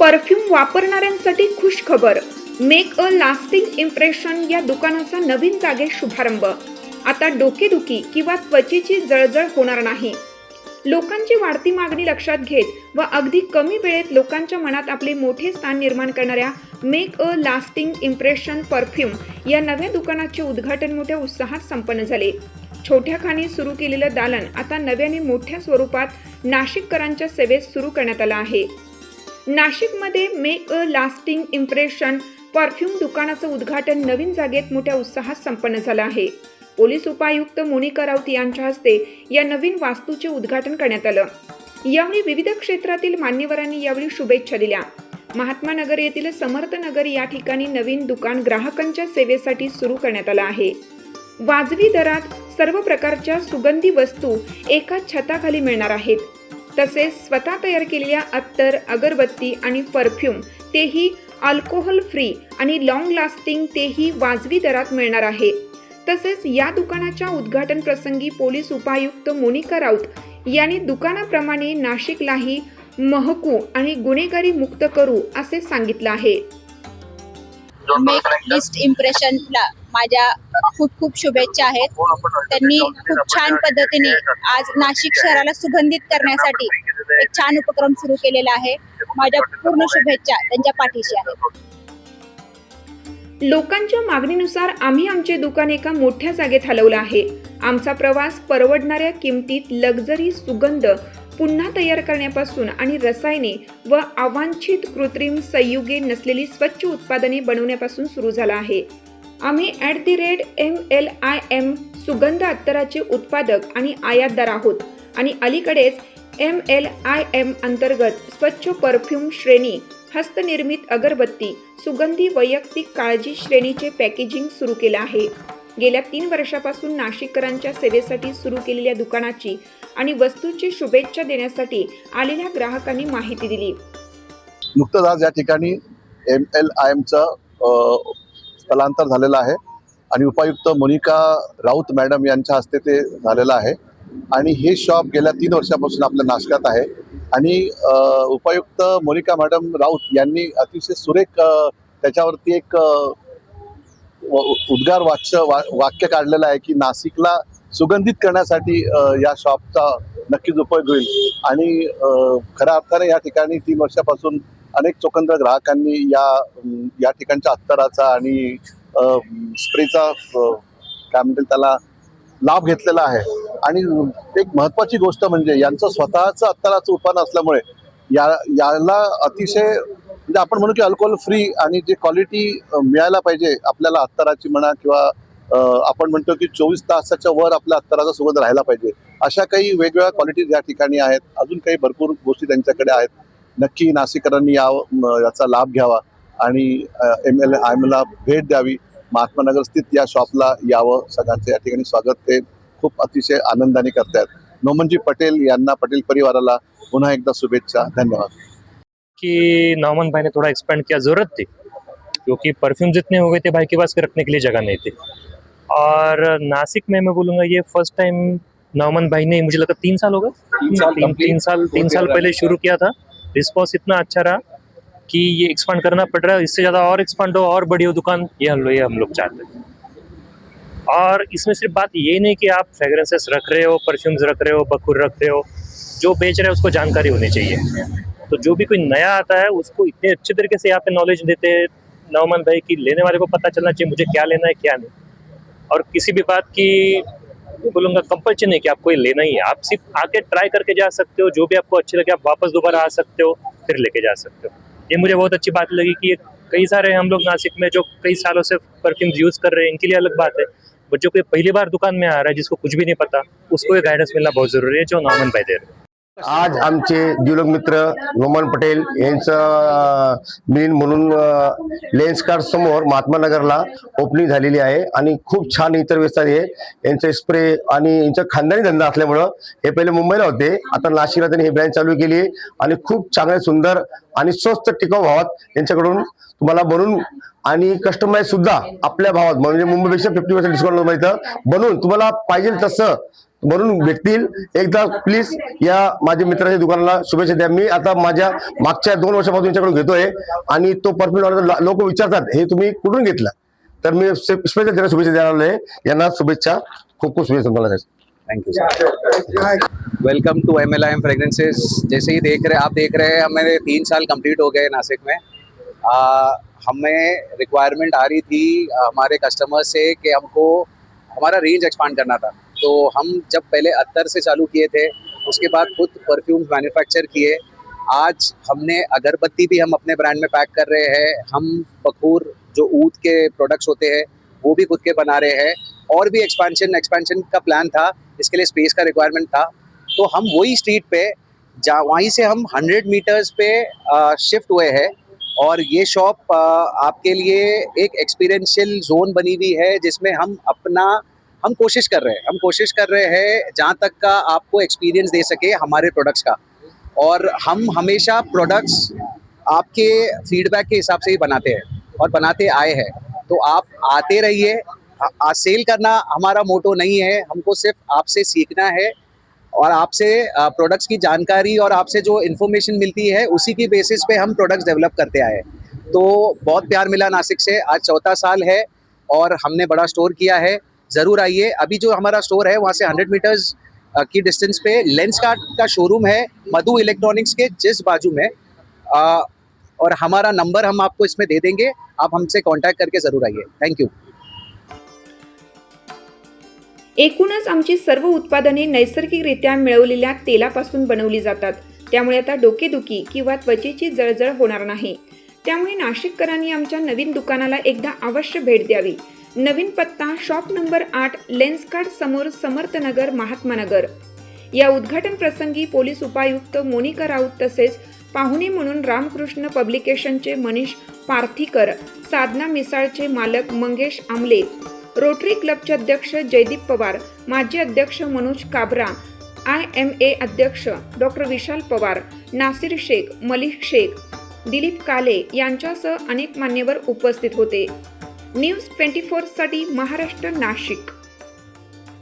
Perfume वापरणाऱ्यांसाठी खुश खबर make a lasting impression या दुकानाचा नवीन जागे शुभारंभ. आता डोकेदुखी किंवा त्वचेची जळजळ होणार नाही. लोकांची वाढती मागणी लक्षात घेत व अगदी कमी वेळेत लोकांच्या मनात आपले मोठे स्थान निर्माण करणाऱ्या make a lasting impression perfume या नव्या दुकानाचे उद्घाटन मोठ्या उत्साहात संपन्न झाले. छोट्या खाणी सुरू केलेलं दालन आता नव्याने मोठ्या स्वरूपात नाशिककरांच्या सेवेत सुरू करण्यात आलं आहे. नाशिकमध्ये make a lasting impression perfume दुकानाचं उद्घाटन नवीन जागेत मोठ्या उत्साहात संपन्न झालं आहे. पोलीस उपायुक्त मोनिका राऊत यांच्या हस्ते या नवीन वास्तूचे उद्घाटन करण्यात आलं. यावेळी विविध क्षेत्रातील मान्यवरांनी यावेळी शुभेच्छा दिल्या. महात्मा नगर येथील समर्थ नगर या ठिकाणी नवीन दुकान ग्राहकांच्या सेवेसाठी सुरू करण्यात आलं आहे. वाजवी दरात सर्व प्रकारच्या सुगंधी वस्तू एका छताखाली मिळणार आहेत. तसेच स्वतः तयार केलेल्या अत्तर अगरबत्ती आणि परफ्यूम तेही अल्कोहोल फ्री आणि लॉंग लास्टिंग तेही वाजवी दरात मिळणार आहे. तसेच या दुकानाच्या उद्घाटन प्रसंगी पोलीस उपायुक्त मोनिका राऊत यांनी दुकानाप्रमाणे नाशिकलाही महकू आणि गुन्हेगारी मुक्त करू असे सांगितलं आहे. मेक लिस्ट इम्प्रेशनला माझ्या खूप खूप शुभेच्छा आहेत. त्यांनी खूप छान पद्धतीने आज नाशिक शहराला सुगंधित करण्यासाठी एक छान उपक्रम सुरू केलेला आहे. माझ्या पूर्ण शुभेच्छा त्यांच्या पाठीशी आहेत. लोकांच्या मागणीनुसार आम्ही आमचे दुकान एका मोठ्या जागेत हलवलं आहे. आमचा प्रवास परवडणाऱ्या किमतीत लक्झरी सुगंध पुन्हा तयार करण्यापासून आणि रसायने व अवांछित कृत्रिम संयुगे नसलेली स्वच्छ उत्पादने बनवण्यापासून सुरू झाला आहे. आम्ही at the rate M L I M सुगंध अत्तराचे उत्पादक आणि आयातदार आहोत. आणि अलीकडेच एम एल आय एम अंतर्गत स्वच्छ परफ्यूम श्रेणी हस्तनिर्मित अगरबत्ती सुगंधी वैयक्तिक काळजी श्रेणीचे पॅकेजिंग सुरू केलं आहे. गेल्या तीन वर्षापासून नाशिककरांच्या सेवेसाठी सुरू केलेल्या दुकानाची आणि वस्तूची शुभेच्छा देण्यासाठी आलेल्या ग्राहकांनी माहिती दिली. नुकतंच आज या ठिकाणी एम एल आय एमचं स्थलांतर झालेलं आहे. आणि उपायुक्त मोनिका राऊत मॅडम यांच्या हस्ते ते झालेलं आहे. आणि हे शॉप गेल्या तीन वर्षापासून आपल्या नाशकात आहे. आणि उपायुक्त मोनिका मॅडम राऊत यांनी अतिशय सुरेख त्याच्यावरती एक उद्गार वाच्य वा वाक्य काढलेलं आहे की नाशिकला सुगंधित करण्यासाठी या शॉपचा नक्कीच उपयोग होईल. आणि खऱ्या अर्थाने या ठिकाणी तीन वर्षापासून अनेक चोकंद्र ग्राहकांनी या या ठिकाणच्या अत्तराचा आणि स्प्रेचा काय म्हणतील त्याला लाभ घेतलेला आहे. आणि एक महत्वाची गोष्ट म्हणजे यांचं स्वतःचं अत्तराचं उत्पादन असल्यामुळे या याला अतिशय म्हणजे आपण म्हणू की अल्कोहोल फ्री आणि जे क्वालिटी मिळायला पाहिजे आपल्याला अत्तराची म्हणा किंवा आपण म्हणतो की चोवीस तासाच्या वर आपल्या अत्तराचा सुगंध राहायला पाहिजे. अशा काही वेगवेगळ्या क्वालिटीज या ठिकाणी आहेत. अजून काही भरपूर गोष्टी त्यांच्याकडे आहेत. नक्की नाशिकरांनी या याचा लाभ घ्यावा आणि एम एल आय एमला भेट द्यावी. महात्मा नगर स्थित या शॉपला यावं. सगळ्यांचं या ठिकाणी स्वागत. ते खूप अतिशय आनंदाने करतायत. नोमनजी पटेल यांना पटेल परिवाराला पुन्हा एकदा शुभेच्छा. धन्यवाद. कि नौमन भाई ने थोड़ा एक्सपेंड किया. जरूरत थी. क्योंकि परफ्यूम जितने हो गए थे भाई के पास के रखने के लिए जगह नहीं थी. और नासिक में मैं बोलूँगा ये फर्स्ट टाइम नौमन भाई ने मुझे लगा तीन साल हो गए? साल तीन, तीन साल तीन साल पहले शुरू किया था। रिस्पॉन्स इतना अच्छा रहा कि ये एक्सपांड करना पड़ रहा है, इससे ज़्यादा और एक्सपांड हो, और बड़ी हो दुकान ये हम लोग, ये हम लोग चाहते हैं। और इसमें सिर्फ़ बात ये नहीं कि आप फ्रेगरेंसेस रख रहे हो परफ्यूम्स रख रहे हो बखुर रख रहे हो, जो बेच रहे हो उसको जानकारी होनी चाहिए। तो जो भी कोई नया आता है, उसको इतने अच्छे तरीके से यहाँ पे नॉलेज देते हैं नौमन भाई, की लेने वाले को पता चलना चाहिए, मुझे क्या लेना है, क्या नहीं। और किसी भी बात की बोलूँगा कंपल्शन नहीं कि आपको ये लेना ही है। आप सिर्फ़ आके ट्राई करके जा सकते हो, जो भी आपको अच्छे लगे, आप वापस दोबारा आ सकते हो, फिर लेके जा सकते हो। ये मुझे बहुत अच्छी बात लगी कि कई सारे हम लोग नासिक में जो कई सालों से परफ्यूम्स यूज़ कर रहे हैं, इनके लिए अलग बात है। बट जो कोई पहली बार दुकान में आ रहा है, जिसको कुछ भी नहीं पता, उसको ये गाइडेंस मिलना बहुत ज़रूरी है, जो नॉर्मन भाई दे रहे हैं। आज आमचे जुलक मित्र रोमन पटेल यांचं मिन म्हणून लेन्स कार्ड समोर महात्मा नगरला ओपनिंग झालेली आहे. आणि खूप छान इतर व्यवस्था आहे. यांचे स्प्रे आणि यांचा खानदानी धंदा असल्यामुळं हे पहिले मुंबईला होते. आता नाशिकला त्यांनी हे ब्रँड चालू केली आणि खूप चांगले सुंदर आणि स्वस्त टिकाऊ भावात यांच्याकडून तुम्हाला बनवून आणि कस्टमाइज सुद्धा आपल्या भावात. म्हणजे मुंबईपेक्षा फिफ्टी पर्सेंट डिस्काउंट मिळतं बनवून तुम्हाला पाहिजे तसं म्हणून भेटतील एकदा प्लीज या माझ्या मित्राच्या दुकानाला शुभेच्छा द्या. मी आता माझ्या मागच्या दोन वर्षापासून यांच्याकडून घेतोय आणि तो परफ्यूम लोक विचारतात हे तुम्ही कुठून घेतला? तर मी स्पेशल त्यांना शुभेच्छा द्यायला यांना शुभेच्छा. खूप खूप शुभेच्छा तुम्हाला. Thank you welcome to M L I M fragrances जैसे ही देख रहे आप देख रहे हैं हमें तीन साल कंप्लीट हो गए नासिक में। आ, हमें रिक्वायरमेंट आ रही थी हमारे कस्टमर से कि हमको हमारा रेंज एक्सपांड करना था। तो हम जब पहले अत्तर से चालू किए थे उसके बाद खुद परफ्यूम्स मैन्युफैक्चर किए। आज हमने अगरबत्ती भी हम अपने ब्रांड में पैक कर रहे हैं। हम बखूर जो ऊद के प्रोडक्ट्स होते हैं वो भी खुद के बना रहे हैं। और भी एक्सपेंशन एक्सपेंशन का प्लान था इसके लिए स्पेस का रिक्वायरमेंट था। तो हम वही स्ट्रीट पे जहाँ वहीं से हम 100 मीटर्स पे आ, शिफ्ट हुए हैं। और ये शॉप आपके लिए एक एक्सपीरियंशियल जोन बनी हुई है जिसमें हम अपना हम कोशिश कर रहे हैं, हम कोशिश कर रहे हैं जहाँ तक का आपको एक्सपीरियंस दे सके हमारे प्रोडक्ट्स का। और हम हमेशा प्रोडक्ट्स आपके फीडबैक के हिसाब से ही बनाते हैं और बनाते आए हैं। तो आप आते रहिए सेल करना हमारा मोटो नहीं है, हमको सिर्फ़ आपसे सीखना है और आपसे प्रोडक्ट्स की जानकारी और आपसे जो इन्फॉर्मेशन मिलती है, उसी की बेसिस पे हम प्रोडक्ट्स डेवलप करते आए तो बहुत प्यार मिला नासिक से, आज चौथा साल है और हमने बड़ा स्टोर किया है। ज़रूर आइए। अभी जो हमारा स्टोर है वहाँ से 100 मीटर्स की डिस्टेंस पे लेंस कार्ड का शोरूम है मधु इलेक्ट्रॉनिक्स के जिस बाजू में। आ, और हमारा नंबर हम आपको इसमें दे देंगे। आप हमसे कांटेक्ट करके ज़रूर आइए। थैंक यू एकूणच आमची सर्व उत्पादने नैसर्गिकरित्या मिळवलेल्या तेलापासून बनवली जातात. त्यामुळे आता डोकेदुखी किंवा त्वचेची जळजळ होणार नाही. त्यामुळे नाशिककरांनी आमच्या नवीन दुकानाला एकदा अवश्य भेट द्यावी. नवीन पत्ता शॉप नंबर आठ लेन्सकार्ड समोर समर्थनगर महात्मानगर या उद्घाटन प्रसंगी पोलीस उपायुक्त मोनिका राऊत तसेच पाहुणे म्हणून रामकृष्ण पब्लिकेशनचे मनीष पार्थीकर साधना मिसाळचे मालक मंगेश आमले रोटरी क्लबचे अध्यक्ष जयदीप पवार माजी अध्यक्ष Manoj Kabra I M A अध्यक्ष डॉक्टर विशाल पवार नासिर शेख मलिक शेख दिलीप काले यांच्यासह अनेक मान्यवर उपस्थित होते. न्यूज ट्वेंटी फोरसाठी महाराष्ट्र नाशिक.